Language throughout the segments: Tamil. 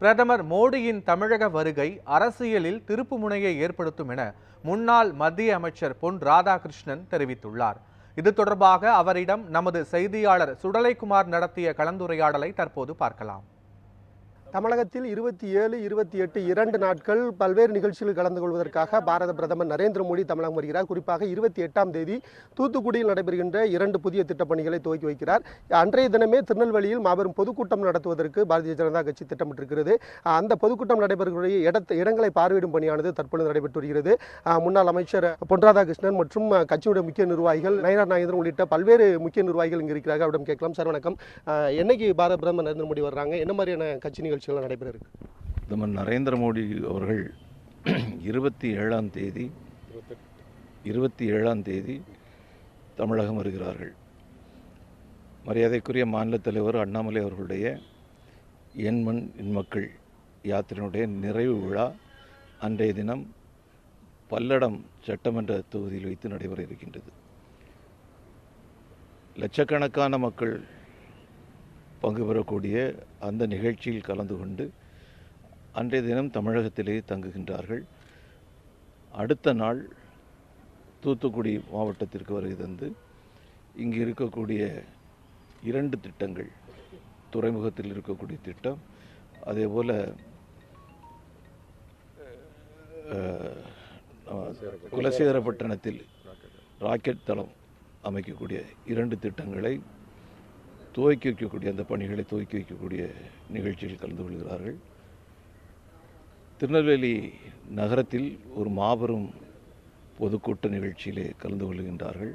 பிரதமர் மோடியின் தமிழக வருகை அரசியலில் திருப்புமுனையை ஏற்படுத்தும் என முன்னாள் மத்திய அமைச்சர் பொன் ராதாகிருஷ்ணன் தெரிவித்துள்ளார். இது தொடர்பாக அவரிடம் நமது செய்தியாளர் சுடலைக்குமார் நடத்திய கலந்துரையாடலை தற்போது பார்க்கலாம். தமிழகத்தில் இருபத்தி ஏழு இருபத்தி எட்டு இரண்டு நாட்கள் பல்வேறு நிகழ்ச்சிகளில் கலந்து கொள்வதற்காக பாரத பிரதமர் நரேந்திர மோடி தமிழகம் வருகிறார். குறிப்பாக இருபத்தி எட்டாம் தேதி தூத்துக்குடியில் நடைபெறுகின்ற இரண்டு புதிய திட்டப்பணிகளை துவக்கி வைக்கிறார். அன்றைய தினமே திருநெல்வேலியில் மாபெரும் பொதுக்கூட்டம் நடத்துவதற்கு பாரதிய ஜனதா கட்சி திட்டமிட்டிருக்கிறது. அந்த பொதுக்கூட்டம் நடைபெறக்கூடிய இடத்த இடங்களை பார்வையிடும் பணியானது தற்பொழுது நடைபெற்று வருகிறது. முன்னாள் அமைச்சர் பொன் ராதாகிருஷ்ணன் மற்றும் கட்சியுடைய முக்கிய நிர்வாகிகள் நயனார் நாகேந்திரன் உள்ளிட்ட பல்வேறு முக்கிய நிர்வாகிகள் இங்கு இருக்கிறார்கள். அவரிடம் கேட்கலாம். சார் வணக்கம். என்னைக்கு பாரத பிரதமர் நரேந்திர மோடி வர்றாங்க? என்ன மாதிரியான கட்சி நிகழ்ச்சி நிகழ்ச்சிகள் நடைபெற இருக்கு பிரதமர் நரேந்திர மோடி அவர்கள் இருபத்தி ஏழாம் தேதி இருபத்தி ஏழாம் தேதி தமிழகம் வருகிறார்கள். மரியாதைக்குரிய மாநில தலைவர் அண்ணாமலை அவர்களுடைய என் மண் என் மக்கள் யாத்திரையினுடைய நிறைவு விழா அன்றைய தினம் பல்லடம் சட்டமன்ற தொகுதியில் வைத்து நடைபெற இருக்கின்றது. லட்சக்கணக்கான மக்கள் பங்கு பெறக்கூடிய அந்த நிகழ்ச்சியில் கலந்து கொண்டு அன்றைய தினம் தமிழகத்திலே தங்குகின்றார்கள். அடுத்த நாள் தூத்துக்குடி மாவட்டத்திற்கு வருகை தந்து இங்கு இருக்கக்கூடிய இரண்டு திட்டங்கள் துறைமுகத்தில் இருக்கக்கூடிய திட்டம் அதே போல் குலசேகரப்பட்டினத்தில் ராக்கெட் தளம் அமைக்கக்கூடிய இரண்டு திட்டங்களை துவக்கி வைக்கக்கூடிய அந்த பணிகளை துவக்கி வைக்கக்கூடிய நிகழ்ச்சியில் கலந்து கொள்கிறார்கள். திருநெல்வேலி நகரத்தில் ஒரு மாபெரும் பொதுக்கூட்ட நிகழ்ச்சியிலே கலந்து கொள்கின்றார்கள்.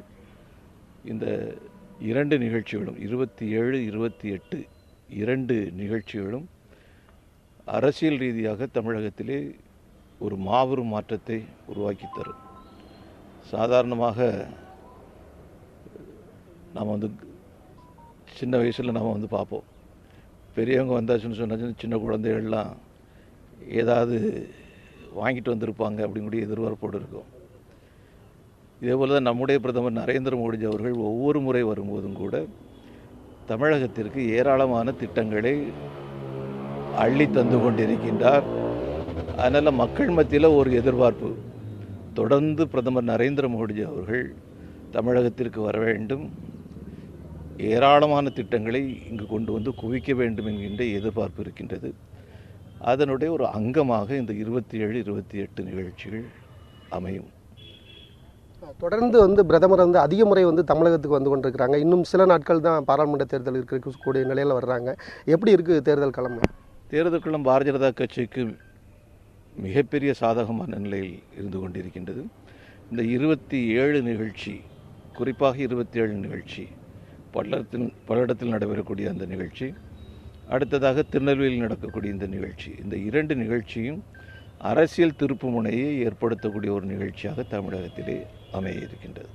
இந்த இரண்டு நிகழ்ச்சிகளும் இருபத்தி ஏழு இருபத்தி எட்டு இரண்டு நிகழ்ச்சிகளும் அரசியல் ரீதியாக தமிழகத்திலே ஒரு மாபெரும் மாற்றத்தை உருவாக்கி தரும். சாதாரணமாக நாம் வந்து சின்ன வயசில் நம்ம வந்து பார்ப்போம். பெரியவங்க வந்தாச்சுன்னு சொன்னாச்சுன்னு சின்ன குழந்தைகள்லாம் ஏதாவது வாங்கிட்டு வந்திருப்பாங்க அப்படிங்கூடிய எதிர்பார்ப்போடு இருக்கும். இதே போல் தான் நம்முடைய பிரதமர் நரேந்திர மோடி அவர்கள் ஒவ்வொரு முறை வரும்போதும் கூட தமிழகத்திற்கு ஏராளமான திட்டங்களை அள்ளி தந்து கொண்டிருக்கின்றார். அதனால் மக்கள் மத்தியில் ஒரு எதிர்பார்ப்பு. தொடர்ந்து பிரதமர் நரேந்திர மோடிஜி அவர்கள் தமிழகத்திற்கு வர வேண்டும். ஏராளமான திட்டங்களை இங்கு கொண்டு வந்து குவிக்க வேண்டும் என்கின்ற எதிர்பார்ப்பு இருக்கின்றது. அதனுடைய ஒரு அங்கமாக இந்த இருபத்தி ஏழு இருபத்தி எட்டு நிகழ்ச்சிகள் அமையும். தொடர்ந்து வந்து பிரதமர் வந்து அதிக முறை வந்து தமிழகத்துக்கு வந்து கொண்டிருக்கிறாங்க. இன்னும் சில நாட்கள் தான் பாராளுமன்ற தேர்தல் இருக்கக்கூடிய நிலையில் வர்றாங்க. எப்படி இருக்குது தேர்தல் கிழமை தேர்தல் களம் பாரதிய ஜனதா கட்சிக்கு மிகப்பெரிய சாதகமான நிலையில் இருந்து கொண்டிருக்கின்றது. இந்த இருபத்தி ஏழு நிகழ்ச்சி குறிப்பாக இருபத்தி ஏழு நிகழ்ச்சி பல்லடத்தில் பல்லடத்தில் நடைபெறக்கூடிய அந்த நிகழ்ச்சி அடுத்ததாக திருநெல்வேலியில் நடக்கக்கூடிய இந்த நிகழ்ச்சி. இந்த இரண்டு நிகழ்ச்சியும் அரசியல் திருப்புமுனையை ஏற்படுத்தக்கூடிய ஒரு நிகழ்ச்சியாக தமிழகத்திலே அமைய இருக்கின்றது.